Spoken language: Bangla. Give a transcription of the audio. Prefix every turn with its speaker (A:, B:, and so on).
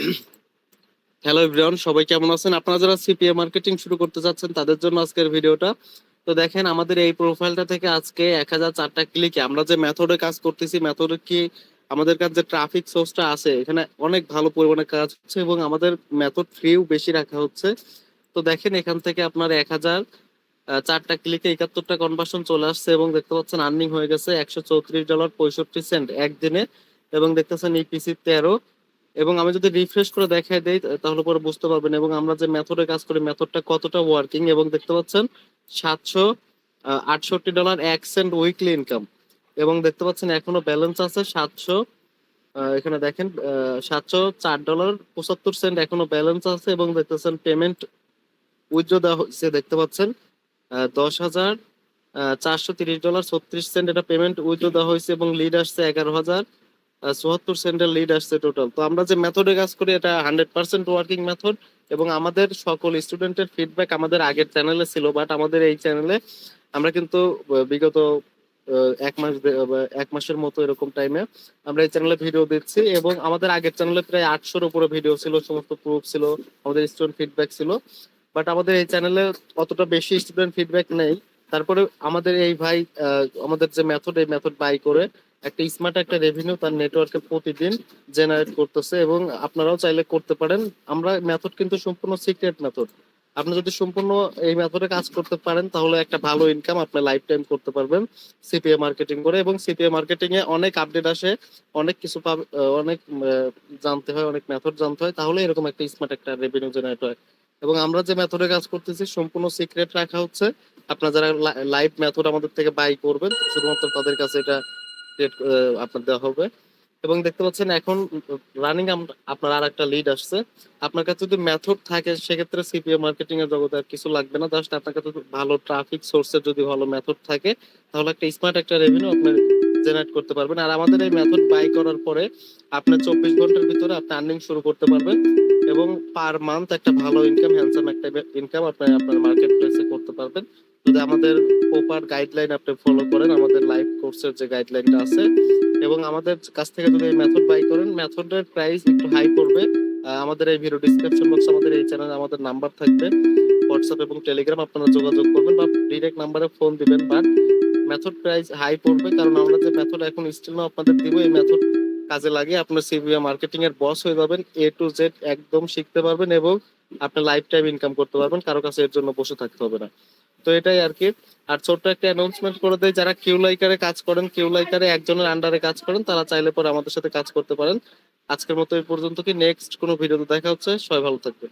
A: হ্যালো এভরিওয়ান সবাই কেমন আছেন? আপনারা যারা সিপিএ মার্কেটিং শুরু করতে যাচ্ছেন তাদের জন্য আজকের ভিডিওটা। তো দেখেন, আমাদের এই প্রোফাইলটা থেকে আজকে এক হাজার চারটা ক্লিকে আমরা যে মেথডে কাজ করতেছি মেথডে কি আমাদের কাছে যে ট্রাফিক সোর্সটা আছে, এখানে অনেক ভালো পরিমাণে কাজ হচ্ছে এবং আমাদের মেথড ফ্রিও বেশি রাখা হচ্ছে। তো দেখেন, এখান থেকে আপনার এক হাজার চারটা ক্লিকে একাত্তরটা কনভার্সন চলে আসছে এবং দেখতে পাচ্ছেন আর্নিং হয়ে গেছে একশো চৌত্রিশ ডলার পঁয়ষট্টি সেন্ট একদিনে এবং দেখতেছেন ইপিসি তেরো। এবং আমি যদি রিফ্রেশ করে দেখাই দেই তাহলে পরে বুঝতে পারবেন। এবং আমরা যে মেথডে কাজ করি মেথডটা কতটা ওয়ার্কিং এবং দেখতে পাচ্ছেন, সাতশো আটষট্টি ডলার এক সেন্ট উইকলি ইনকাম এবং দেখতে পাচ্ছেন, এখনও ব্যালেন্স আছে সাতশো এখানে দেখেন সাতশো চার ডলার পঁচাত্তর সেন্ট এখনও ব্যালেন্স আছে। এবং দেখতেছেন পেমেন্ট উইথড্র দেওয়া হয়েছে, দেখতে পাচ্ছেন দশ হাজার চারশো তিরিশ ডলার ছত্রিশ সেন্ট এটা পেমেন্ট উইথড্র দেওয়া হয়েছে এবং লিড আসছে এগারো হাজার। চুয়াত্তর সেন্টের লিড আসছে টোটাল তো আমরা যে মেথডে কাজ করি, এটা হান্ড্রেড পার্সেন্ট ওয়ার্কিং মেথড এবং আমাদের সকল স্টুডেন্টের ফিডব্যাক আমাদের আগের চ্যানেলে ছিল বাট আমাদের এই চ্যানেলে আমরা কিন্তু বিগত এক মাস এক মাসের মতো এরকম টাইমে আমরা এই চ্যানেলে ভিডিও দিচ্ছি এবং আমাদের আগের চ্যানেলে প্রায় আটশোর উপরে ভিডিও ছিল, সমস্ত প্রুফ ছিল, আমাদের স্টুডেন্ট ফিডব্যাক ছিল। বাট আমাদের এই চ্যানেলে অতটা বেশি স্টুডেন্ট ফিডব্যাক নেই। তারপরে আমাদের এই ভাই আমাদের যে মেথড এই মেথড বাই করে একটা স্মার্ট একটা রেভিনিউ তার নেটওয়ার্কে প্রতিদিন জেনারেট করতেছে এবং আপনারাও চাইলে করতে পারেন। আমরা মেথড কিন্তু সম্পূর্ণ সিক্রেট মেথড আপনি যদি সম্পূর্ণ এই মেথডে কাজ করতে পারেন, তাহলে একটা ভালো ইনকাম আপনি লাইফ টাইম করতে পারবেন সিপিএ মার্কেটিং করে এবং সিপিএ মার্কেটিং এ অনেক আপডেট আসে, অনেক কিছু অনেক জানতে হয়, অনেক মেথড জানতে হয়, তাহলে এরকম একটা স্মার্ট একটা রেভিনিউ জেনারেট হয়। এবং আমরা যে মেথডে কাজ করতেছি, সম্পূর্ণ সিক্রেট রাখা হচ্ছে। আপনারা যারা লাইভ মেথড আমাদের থেকে বাই করবেন, শুধুমাত্র তাদের কাছে এটা create, আহ, আপনার দেওয়া হবে। এবং দেখতে পাচ্ছেন এখন রানিং আপনার আর একটা লিড আসছে। আপনার কাছে যদি মেথড থাকে সেক্ষেত্রে সিপিএ মার্কেটিং এর জগতে আর কিছু লাগবে না। জাস্ট আপনার কাছে ভালো ট্রাফিক সোর্সের যদি ভালো মেথড থাকে তাহলে একটা স্মার্ট একটা রেভিনিউ আপনি জেনারেট করতে পারবেন। আর আমাদের এই মেথড বাই করার পরে আপনার চব্বিশ ঘণ্টার ভিতরে আপনি আর্নিং শুরু করতে পারবেন। এবং পার মান্থ একটা ভালো ইনকাম হ্যান্ডসাম একটা ইনকাম আপনি আপনার মার্কেট প্লেসে করতে পারবেন। যদি আমাদের প্রপার গাইডলাইন আপনি ফলো করেন, আমাদের লাইভ কোর্সের যে গাইডলাইনটা আছে এবং আমাদের কাছ থেকে যদি এই মেথড বাই করেন মেথডের প্রাইস একটু হাই পড়বে। আমাদের এই ভিডিও ডিসক্রিপশন বক্সে আমাদের এই চ্যানেলে আমাদের নাম্বার থাকবে। হোয়াটসঅ্যাপ এবং টেলিগ্রাম আপনারা যোগাযোগ করবেন বা ডিরেক্ট নাম্বারে ফোন দিবেন বাট মেথড প্রাইস হাই পড়বে কারণ আমরা যে মেথড এখন স্টিল আপনাদের দিব, এই মেথড কাজে লাগিয়ে আপনার সিবিএ মার্কেটিং এর বস হয়ে যাবেন। এ টু জেড একদম শিখতে পারবেন এবং আপনি লাইফ টাইম ইনকাম করতে পারবেন, কারও কাছে এর জন্য বসে থাকতে হবে না। তো এটাই আর কি। আর ছোট্ট একটা অ্যানাউন্সমেন্ট করে দেয় যারা কিউ লাইকারে কাজ করেন কিউ লাইকারে একজনের আন্ডারে কাজ করেন, তারা চাইলে পরে আমাদের সাথে কাজ করতে পারেন। আজকের মতো এই পর্যন্ত কি নেক্সট কোনো ভিডিওতে দেখা হচ্ছে, সবাই ভালো থাকবেন।